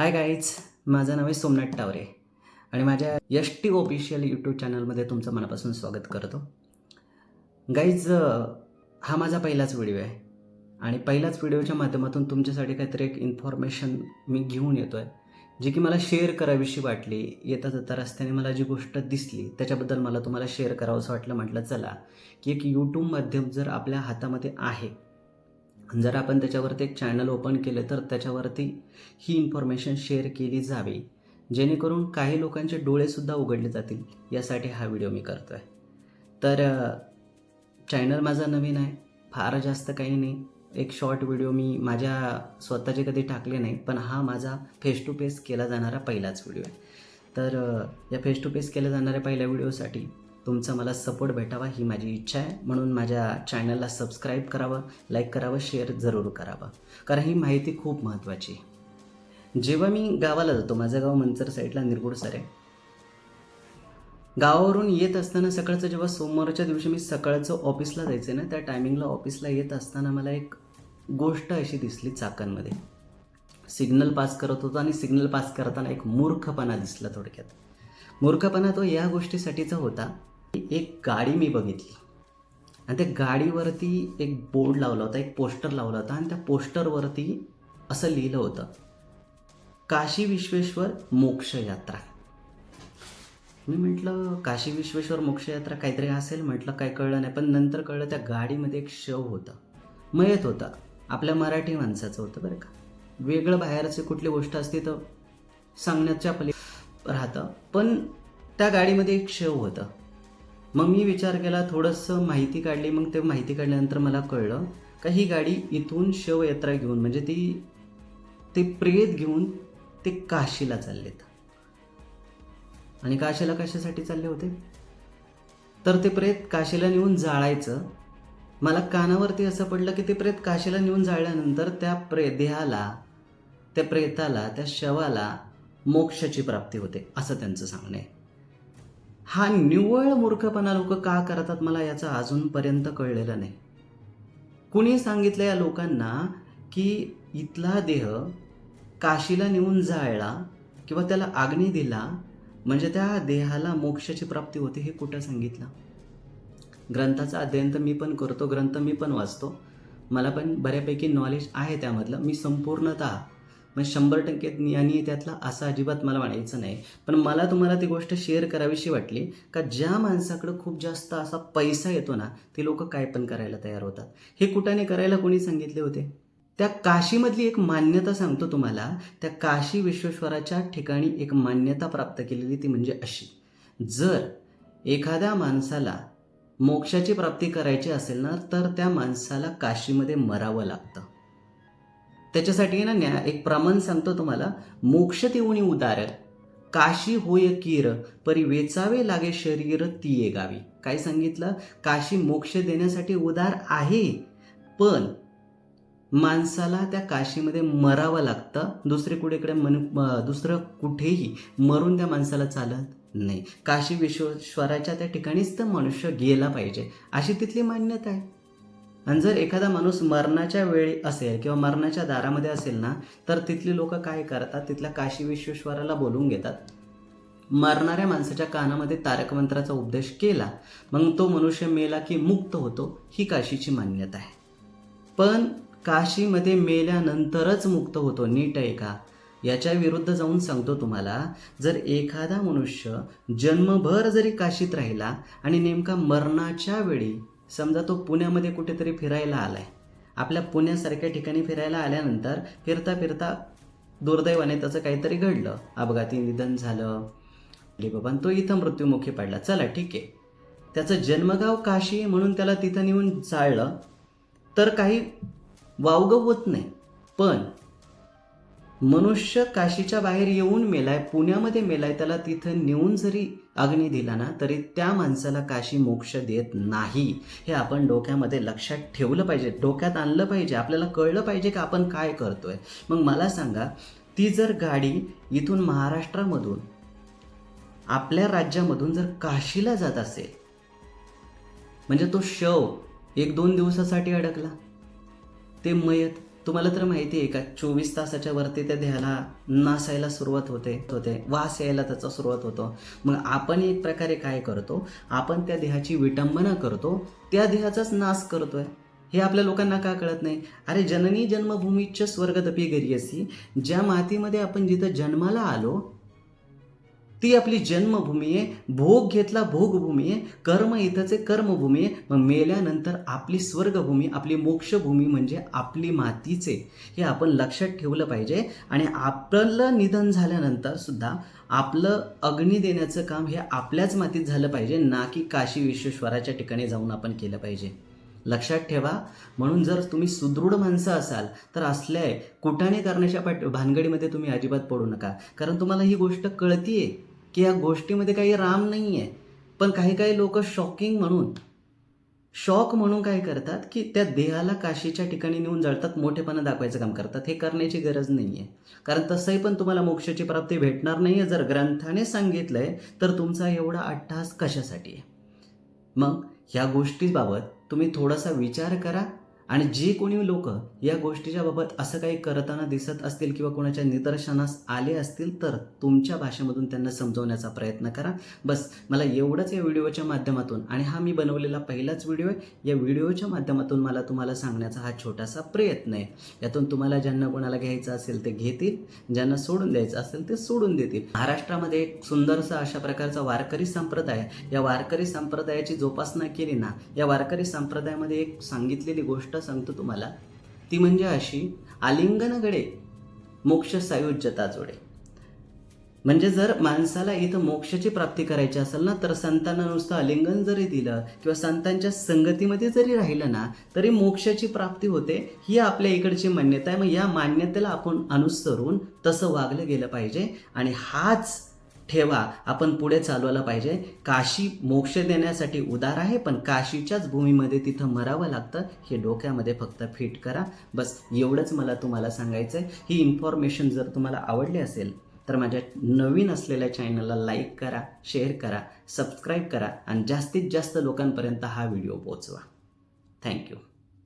Hi guys माझं नाव आहे सोमनाथ टावरे आणि माझ्या यश टी ऑफिशियल यूट्यूब चॅनलमध्ये तुमचं मनापासून स्वागत करतो. गाईज हा माझा पहिलाच व्हिडिओ आहे आणि पहिलाच व्हिडिओच्या माध्यमातून तुमच्यासाठी काहीतरी एक इन्फॉर्मेशन मी घेऊन येतो आहे जी की मला शेअर करावीशी वाटली. येता जाता रस्त्याने मला जी गोष्ट दिसली त्याच्याबद्दल मला तुम्हाला शेअर करावंसं वाटलं म्हटलं चला की एक यूट्यूब माध्यम जर आपल्या हातामध्ये आहे जर आपण त्याच्यावरती एक चॅनल ओपन केलं तर त्याच्यावरती ही इन्फॉर्मेशन शेअर केली जावी. जेणेकरून काही लोकांचे डोळेसुद्धा उघडले जातील. यासाठी हा व्हिडिओ मी करतो आहे तर चॅनल माझा नवीन आहे. फार जास्त काही नाही. एक शॉर्ट व्हिडिओ मी माझ्या स्वतःचे कधी टाकले नाही पण हा माझा फेस टू फेस केला जाणारा पहिलाच व्हिडिओ आहे. तर या फेस टू फेस केल्या जाणाऱ्या पहिल्या व्हिडिओसाठी तुमचा मला सपोर्ट भेटावा ही माझी इच्छा आहे. म्हणून माझ्या चॅनलला सबस्क्राईब करावं लाईक करावं शेअर जरूर करावं. कारण ही माहिती खूप महत्त्वाची आहे. जेव्हा मी गावाला जातो माझं गाव मंचर साईडला निरगुड सर आहे. गावावरून येत असताना सकाळचं जेव्हा सोमवारच्या दिवशी मी सकाळचं ऑफिसला जायचं ना त्या टायमिंगला ऑफिसला येत असताना मला एक गोष्ट अशी दिसली चाकांमध्ये. सिग्नल पास करत होतो आणि सिग्नल पास करताना एक मूर्खपणा दिसला थोडक्यात. मूर्खपणा तो या गोष्टीसाठीचा होता एक गाडी मी बघितली. आणि त्या गाडीवरती एक बोर्ड लावला होता एक पोस्टर लावला होता आणि त्या पोस्टरवरती असं लिहिलं होतं काशी विश्वेश्वर मोक्ष यात्रा. मी म्हटलं काशी विश्वेश्वर मोक्षयात्रा काहीतरी असेल? म्हटलं काय कळलं नाही. पण नंतर कळलं त्या गाडीमध्ये एक शव होतं. मयत होता. आपल्या मराठी माणसाचं होतं बरं का. वेगळं बाहेरची कुठली गोष्ट असते तर सांगण्याच्या पली राहतं. पण त्या गाडीमध्ये एक शव होतं. मग मी विचार केला थोडंसं माहिती काढली. मग ते माहिती काढल्यानंतर मला कळलं का ही गाडी इथून शवयात्रा घेऊन म्हणजे ती ते प्रेत घेऊन ते काशीला चाललेत. आणि काशीला कशासाठी चालले होते? तर ते प्रेत काशीला नेऊन जाळायचं. मला कानावरती असं पडलं की ते प्रेत काशीला नेऊन जाळल्यानंतर त्या प्रे देहाला त्या प्रेताला त्या शवाला मोक्षाची प्राप्ती होते असं त्यांचं सांगणं आहे. हा निव्वळ मूर्खपणा लोक का करतात मला याचं अजूनपर्यंत कळलेलं नाही. कुणी सांगितलं या लोकांना की इथला देह काशीला नेऊन जाळला किंवा त्याला अग्नी दिला म्हणजे त्या देहाला मोक्षाची प्राप्ती होते हे कुठं सांगितलं? ग्रंथाचं अध्ययन तर मी पण करतो ग्रंथ मी पण वाचतो. मला पण बऱ्यापैकी नॉलेज आहे त्यामधलं. मी संपूर्णतः मग शंभर टक्के ज्ञानी त्यातला असं अजिबात मला म्हणायचं नाही. पण मला तुम्हाला ती गोष्ट शेअर करावीशी वाटली का ज्या माणसाकडं खूप जास्त असा पैसा येतो ना ते लोक काय पण करायला तयार होतात. हे कुठाने करायला कोणी सांगितले होते? त्या काशीमधली एक मान्यता सांगतो तुम्हाला त्या काशी विश्वेश्वराच्या ठिकाणी एक मान्यता प्राप्त केलेली ती म्हणजे अशी. जर एखाद्या माणसाला मोक्षाची प्राप्ती करायची असेल ना तर त्या माणसाला काशीमध्ये मरावं लागतं. त्याच्यासाठी ना न्या एक प्रमाण सांगतो तुम्हाला. मोक्ष तेवणी उदार काशी होय कीर परी वेचावे लागे शरीर ती ये गावी. काय सांगितलं? काशी मोक्ष देण्यासाठी उदार आहे पण माणसाला त्या काशीमध्ये मरावं लागतं. दुसरे कुठेकडे मन दुसरं कुठेही मरून त्या माणसाला चालत नाही. काशी विश्वेश्वराच्या त्या ठिकाणीच तर मनुष्य गेला पाहिजे. अशी तिथली मान्यता आहे. आणि जर एखादा माणूस मरणाच्या वेळी असेल किंवा मरणाच्या दारामध्ये असेल ना तर तिथली लोक काय करतात? तिथल्या काशी विश्वेश्वराला बोलून घेतात. मरणाऱ्या माणसाच्या कानामध्ये तारक मंत्राचा उपदेश केला मग तो मनुष्य मेला की मुक्त होतो ही काशीची मान्यता आहे. पण काशीमध्ये मेल्यानंतरच मुक्त होतो नीट आहे का? याच्या विरुद्ध जाऊन सांगतो तुम्हाला जर एखादा मनुष्य जन्मभर जरी काशीत राहिला आणि नेमका मरणाच्या वेळी समजा तो पुण्यामध्ये कुठेतरी फिरायला आलाय. आपल्या पुण्यासारख्या ठिकाणी फिरायला आल्यानंतर फिरता फिरता दुर्दैवाने त्याचं काहीतरी घडलं. अपघाती निधन झालं. बाबा आणि तो इथं मृत्युमुखी पडला. चला ठीक आहे. त्याचं जन्मगाव काशी म्हणून त्याला तिथं नेऊन चाळलं तर काही वावगं होत नाही. पण मनुष्य काशीच्या बाहेर येऊन मेलाय पुण्यामध्ये मेलाय त्याला तिथं नेऊन जरी अग्नी दिला ना तरी त्या माणसाला काशी मोक्ष देत नाही. हे आपण डोक्यामध्ये लक्षात ठेवलं पाहिजे. डोक्यात आणलं पाहिजे. आपल्याला कळलं पाहिजे की आपण काय करतोय. मग मला सांगा ती जर गाडी इथून महाराष्ट्रामधून आपल्या राज्यामधून जर काशीला जात असेल म्हणजे तो शव एक दोन दिवसासाठी अडकला ते मयत तुम्हाला तर माहिती आहे का चोवीस तासाच्या वरती त्या देहाला नासायला सुरुवात होते होते. वास यायला त्याचा सुरुवात होतो. मग आपण एक प्रकारे काय करतो आपण त्या देहाची विटंबना करतो त्या देहाचाच नाश करतोय. हे आपल्या लोकांना का कळत नाही? अरे जननी जन्मभूमीच्या स्वर्गदपी घरी असी ज्या मातीमध्ये आपण जिथं जन्माला आलो ती आपली जन्मभूमी आहे भोग घेतला भोगभूमी आहे कर्म इथंच आहे कर्मभूमी आहे. मग मेल्यानंतर आपली स्वर्गभूमी आपली मोक्षभूमी म्हणजे आपली मातीचे. हे आपण लक्षात ठेवलं पाहिजे. आणि आपलं निधन झाल्यानंतर सुद्धा आपलं अग्नी देण्याचं काम हे आपल्याच मातीत झालं पाहिजे ना की काशी विश्वेश्वराच्या ठिकाणी जाऊन आपण केलं पाहिजे. लक्षात ठेवा. म्हणून जर तुम्ही सुदृढ माणसं असाल तर असल्या कुटाने करण्याच्या पाठ भानगडीमध्ये तुम्ही अजिबात पडू नका. कारण तुम्हाला ही गोष्ट कळतीये. की या गोष्टीमध्ये काही राम नाही आहे पण काही काही लोक शॉकिंग म्हणून शॉक म्हणून काय करतात की त्या देहाला काशीच्या ठिकाणी नेऊन जळतात मोठेपणा दाखवायचं काम करतात. हे करण्याची गरज नाही आहे कारण तसंही पण तुम्हाला मोक्षाची प्राप्ती भेटणार नाही आहे जर ग्रंथाने सांगितलंय तर तुमचा एवढा अट्टहास कशासाठी आहे? मग ह्या गोष्टीबाबत तुम्ही थोडासा विचार करा. आणि जी कोणी लोक या गोष्टीच्या बाबत असं काही करताना दिसत असतील किंवा कोणाच्या निदर्शनास आले असतील तर तुमच्या भाषेमधून त्यांना समजवण्याचा प्रयत्न करा. बस मला एवढंच या व्हिडिओच्या माध्यमातून आणि हा मी बनवलेला पहिलाच व्हिडिओ आहे. या व्हिडिओच्या माध्यमातून मला तुम्हाला सांगण्याचा हा छोटासा प्रयत्न आहे. यातून तुम्हाला ज्यांना कोणाला घ्यायचं असेल ते घेतील ज्यांना सोडून द्यायचं असेल ते सोडून देतील. महाराष्ट्रामध्ये एक सुंदरसा अशा प्रकारचा वारकरी संप्रदाय या वारकरी संप्रदायाची जोपासना केली ना या वारकरी संप्रदायामध्ये एक सांगितलेली गोष्ट सांगतो तुम्हाला. ती म्हणजे अशी आलिंगनगडे मोक्ष सायुज्यता जोडे. म्हणजे जर माणसाला इथं मोक्षाची प्राप्ती करायची असेल ना तर संतांना नुसतं आलिंगन जरी दिलं किंवा संतांच्या संगतीमध्ये जरी राहिलं ना तरी मोक्षाची प्राप्ती होते ही आपल्या इकडची मान्यता आहे. मग या मान्यतेला आपण अनुसरून तसं वागलं गेलं पाहिजे. आणि हाच ठेवा आपण पुढे चालवायला पाहिजे. काशी मोक्ष देण्यासाठी उदार आहे पण काशीच्याच भूमीमध्ये तिथं मरावं लागतं. हे डोक्यामध्ये फक्त फिट करा. बस एवढंच मला तुम्हाला सांगायचं आहे ही इन्फॉर्मेशन जर तुम्हाला आवडली असेल तर माझ्या नवीन असलेल्या चॅनलला लाईक करा शेअर करा सबस्क्राईब करा आणि जास्तीत जास्त लोकांपर्यंत हा व्हिडिओ पोचवा थँक्यू